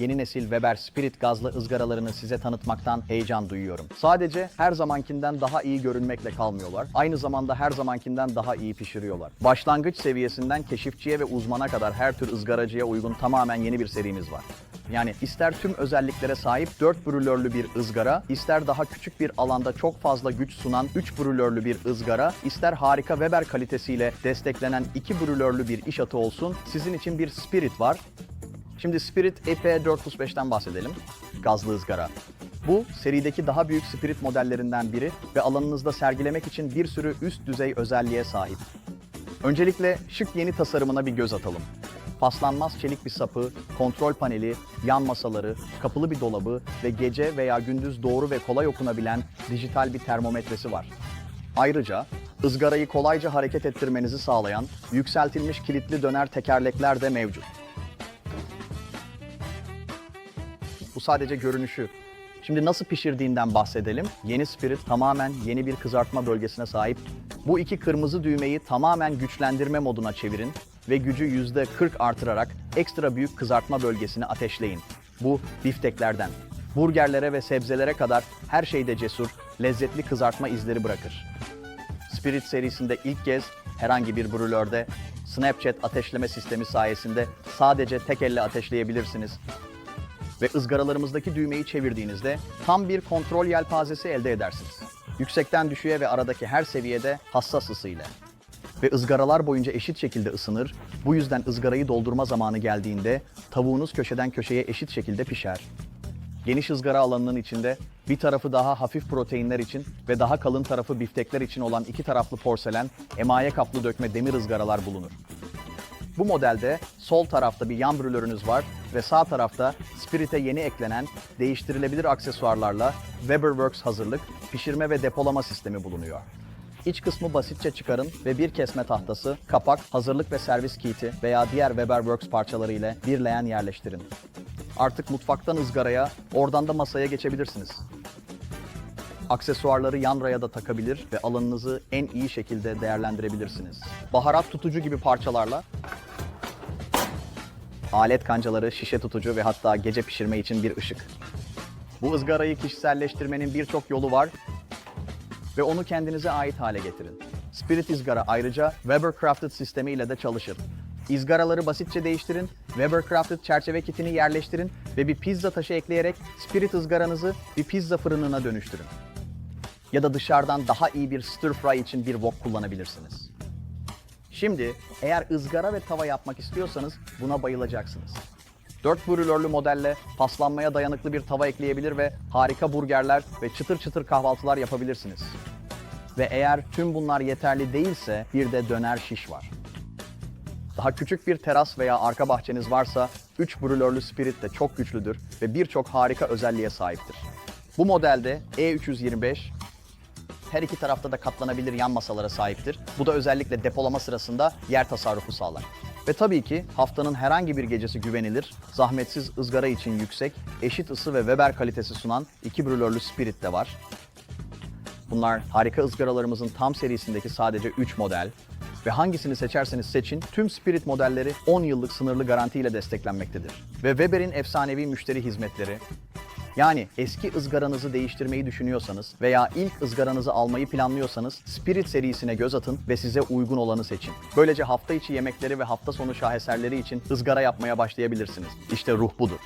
yeni nesil Weber Spirit gazlı ızgaralarını size tanıtmaktan heyecan duyuyorum. Sadece her zamankinden daha iyi görünmekle kalmıyorlar. Aynı zamanda her zamankinden daha iyi pişiriyorlar. Başlangıç seviyesinden keşifçiye ve uzmana kadar her tür ızgaracıya uygun tamamen yeni bir serimiz var. Yani ister tüm özelliklere sahip 4 brülörlü bir ızgara, ister daha küçük bir alanda çok fazla güç sunan 3 brülörlü bir ızgara, ister harika Weber kalitesiyle desteklenen 2 brülörlü bir iş atı olsun, sizin için bir Spirit var. Şimdi Spirit EP435'ten bahsedelim. Gazlı ızgara. Bu serideki daha büyük Spirit modellerinden biri ve alanınızda sergilemek için bir sürü üst düzey özelliğe sahip. Öncelikle şık yeni tasarımına bir göz atalım. Paslanmaz çelik bir sapı, kontrol paneli, yan masaları, kapılı bir dolabı ve gece veya gündüz doğru ve kolay okunabilen dijital bir termometresi var. Ayrıca ızgarayı kolayca hareket ettirmenizi sağlayan yükseltilmiş kilitli döner tekerlekler de mevcut. Bu sadece görünüşü. Şimdi nasıl pişirdiğinden bahsedelim. Yeni Spirit tamamen yeni bir kızartma bölgesine sahip. Bu iki kırmızı düğmeyi tamamen güçlendirme moduna çevirin ve gücü %40 artırarak ekstra büyük kızartma bölgesini ateşleyin. Bu bifteklerden, burgerlere ve sebzelere kadar her şeyde cesur, lezzetli kızartma izleri bırakır. Spirit serisinde ilk kez herhangi bir brülörde Snapchat ateşleme sistemi sayesinde sadece tek elle ateşleyebilirsiniz ve ızgaralarımızdaki düğmeyi çevirdiğinizde tam bir kontrol yelpazesi elde edersiniz. Yüksekten düşüğe ve aradaki her seviyede hassas ısı ile. Ve ızgaralar boyunca eşit şekilde ısınır. Bu yüzden ızgarayı doldurma zamanı geldiğinde tavuğunuz köşeden köşeye eşit şekilde pişer. Geniş ızgara alanının içinde bir tarafı daha hafif proteinler için ve daha kalın tarafı biftekler için olan iki taraflı porselen, emaye kaplı dökme demir ızgaralar bulunur. Bu modelde sol tarafta bir yan brülörünüz var ve sağ tarafta Spirit'e yeni eklenen değiştirilebilir aksesuarlarla Weberworks hazırlık, pişirme ve depolama sistemi bulunuyor. İç kısmı basitçe çıkarın ve bir kesme tahtası, kapak, hazırlık ve servis kiti veya diğer Weberworks parçaları ile bir leğen yerleştirin. Artık mutfaktan ızgaraya, oradan da masaya geçebilirsiniz. Aksesuarları yan raya da takabilir ve alanınızı en iyi şekilde değerlendirebilirsiniz. Baharat tutucu gibi parçalarla alet kancaları, şişe tutucu ve hatta gece pişirme için bir ışık. Bu ızgarayı kişiselleştirmenin birçok yolu var ve onu kendinize ait hale getirin. Spirit ızgara ayrıca Weber Crafted sistemi ile de çalışır. İzgaraları basitçe değiştirin, Weber Crafted çerçeve kitini yerleştirin ve bir pizza taşı ekleyerek Spirit ızgaranızı bir pizza fırınına dönüştürün. Ya da dışarıdan daha iyi bir stir fry için bir wok kullanabilirsiniz. Şimdi eğer ızgara ve tava yapmak istiyorsanız buna bayılacaksınız. 4 brülörlü modelle paslanmaya dayanıklı bir tava ekleyebilir ve harika burgerler ve çıtır çıtır kahvaltılar yapabilirsiniz. Ve eğer tüm bunlar yeterli değilse bir de döner şiş var. Daha küçük bir teras veya arka bahçeniz varsa 3 brülörlü spirit de çok güçlüdür ve birçok harika özelliğe sahiptir. Bu modelde E325 her iki tarafta da katlanabilir yan masalara sahiptir. Bu da özellikle depolama sırasında yer tasarrufu sağlar. Ve tabii ki haftanın herhangi bir gecesi güvenilir, zahmetsiz ızgara için yüksek, eşit ısı ve Weber kalitesi sunan iki brülörlü Spirit de var. Bunlar harika ızgaralarımızın tam serisindeki sadece 3 model ve hangisini seçerseniz seçin tüm Spirit modelleri 10 yıllık sınırlı garantiyle desteklenmektedir. Ve Weber'in efsanevi müşteri hizmetleri yani eski ızgaranızı değiştirmeyi düşünüyorsanız veya ilk ızgaranızı almayı planlıyorsanız Spirit serisine göz atın ve size uygun olanı seçin. Böylece hafta içi yemekleri ve hafta sonu şaheserleri için ızgara yapmaya başlayabilirsiniz. İşte ruh budur.